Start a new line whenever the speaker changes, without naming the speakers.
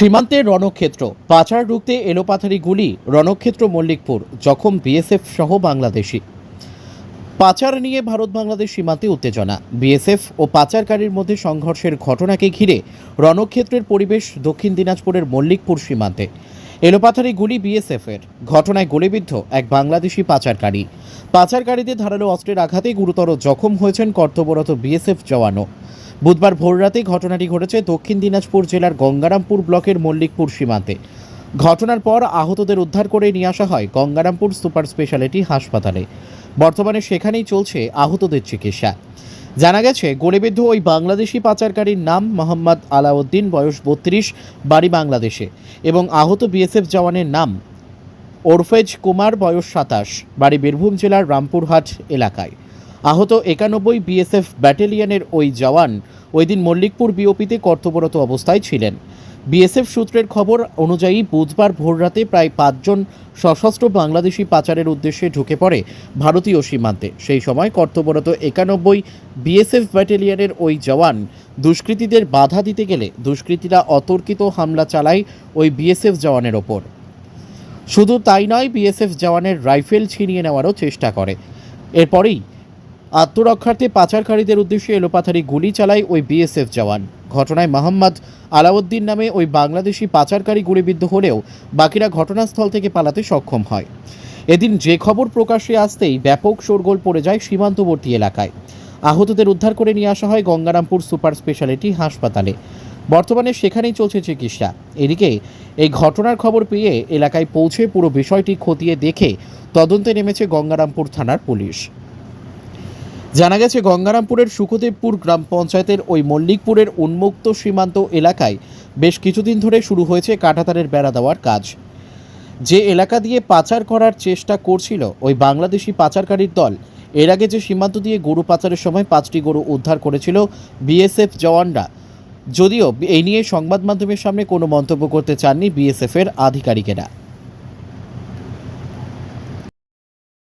সীমান্তের রণক্ষেত্র। পাচার রুখতে এলোপাথারি গুলি, রণক্ষেত্র মল্লিকপুর, জখম বিএসএফ সহ বাংলাদেশি। পাচার নিয়ে ভারত বাংলাদেশ সীমান্তে উত্তেজনা। বিএসএফ ও পাচারকারীর মধ্যে সংঘর্ষের ঘটনাকে ঘিরে রণক্ষেত্রের পরিবেশ দক্ষিণ দিনাজপুরের মল্লিকপুর সীমান্তে। এলোপাথারি গুলি বিএসএফের ঘটনায় গুলিবিদ্ধ এক বাংলাদেশি পাচারকারী। পাচারকারীদের ধারালো অস্ত্রের আঘাতে গুরুতর জখম হয়েছেন কর্তব্যরত বিএসএফ জওয়ানও। বুধবার ভোররাতে ঘটনাটি ঘটেছে দক্ষিণ দিনাজপুর জেলার গঙ্গারামপুর ব্লকের মল্লিকপুর সীমান্তে। ঘটনার পর আহতদের উদ্ধার করে নিয়ে আসা হয় গঙ্গারামপুর সুপার স্পেশালিটি হাসপাতালে। বর্তমানে সেখানেই চলছে আহতদের চিকিৎসা। জানা গেছে গোলেবিদ্ধ ওই বাংলাদেশি পাচারকারীর নাম মোহাম্মদ আলাউদ্দিন, বয়স বত্রিশ, বাড়ি বাংলাদেশে এবং আহত বিএসএফ জওয়ানের নাম ওরফেজ কুমার, বয়স সাতাশ, বাড়ি বীরভূম জেলার রামপুরহাট এলাকায়। আহত একানব্বই বিএসএফ ব্যাটালিয়নের ওই জওয়ান ওই দিন মল্লিকপুর বিওপিতে কর্তব্যরত অবস্থায় ছিলেন। বিএসএফ সূত্রের খবর অনুযায়ী বুধবার ভোররাতে প্রায় পাঁচজন সশস্ত্র বাংলাদেশি পাচারের উদ্দেশ্যে ঢুকে পড়ে ভারতীয় সীমান্তে। সেই সময় কর্তব্যরত একানব্বই বিএসএফ ব্যাটালিয়নের ওই জওয়ান দুষ্কৃতীদের বাধা দিতে গেলে দুষ্কৃতীরা অতর্কিত হামলা চালায় ওই বিএসএফ জওয়ানের ওপর। শুধু তাই নয়, বিএসএফ জওয়ানের রাইফেল ছিনিয়ে নেওয়ারও চেষ্টা করে। এরপরেই আত্মরক্ষার্থে পাচারকারীদের উদ্দেশ্যে এলোপাথারি গুলি চালায় ওই বিএসএফ জওয়ান। ঘটনায় মোহাম্মদ আলাউদ্দিন নামে ওই বাংলাদেশি পাচারকারী গুলিবিদ্ধ হলেও বাকিরা ঘটনাস্থল থেকে পালাতে সক্ষম হয়। এদিন যে খবর প্রকাশ্যে আসতেই ব্যাপক শোরগোল পড়ে যায় সীমান্তবর্তী এলাকায়। আহতদের উদ্ধার করে নিয়ে আসা হয় গঙ্গারামপুর সুপার স্পেশালিটি হাসপাতালে। বর্তমানে সেখানেই চলছে চিকিৎসা। এদিকে এই ঘটনার খবর পেয়ে এলাকায় পৌঁছে পুরো বিষয়টি খতিয়ে দেখে তদন্তে নেমেছে গঙ্গারামপুর থানার পুলিশ। জানা গেছে, গঙ্গারামপুরের সুখদেবপুর গ্রাম পঞ্চায়েতের ওই মল্লিকপুরের উন্মুক্ত সীমান্ত এলাকায় বেশ কিছুদিন ধরে শুরু হয়েছে কাঁটাতারের বেড়া দেওয়ার কাজ। যে এলাকা দিয়ে পাচার করার চেষ্টা করছিল ওই বাংলাদেশি পাচারকারীর দল, এর আগে যে সীমান্ত দিয়ে গরু পাচারের সময় পাঁচটি গরু উদ্ধার করেছিল বিএসএফ জওয়ানরা। যদিও এই নিয়ে সংবাদ মাধ্যমের সামনে কোনো মন্তব্য করতে চাননি বিএসএফের আধিকারিকেরা।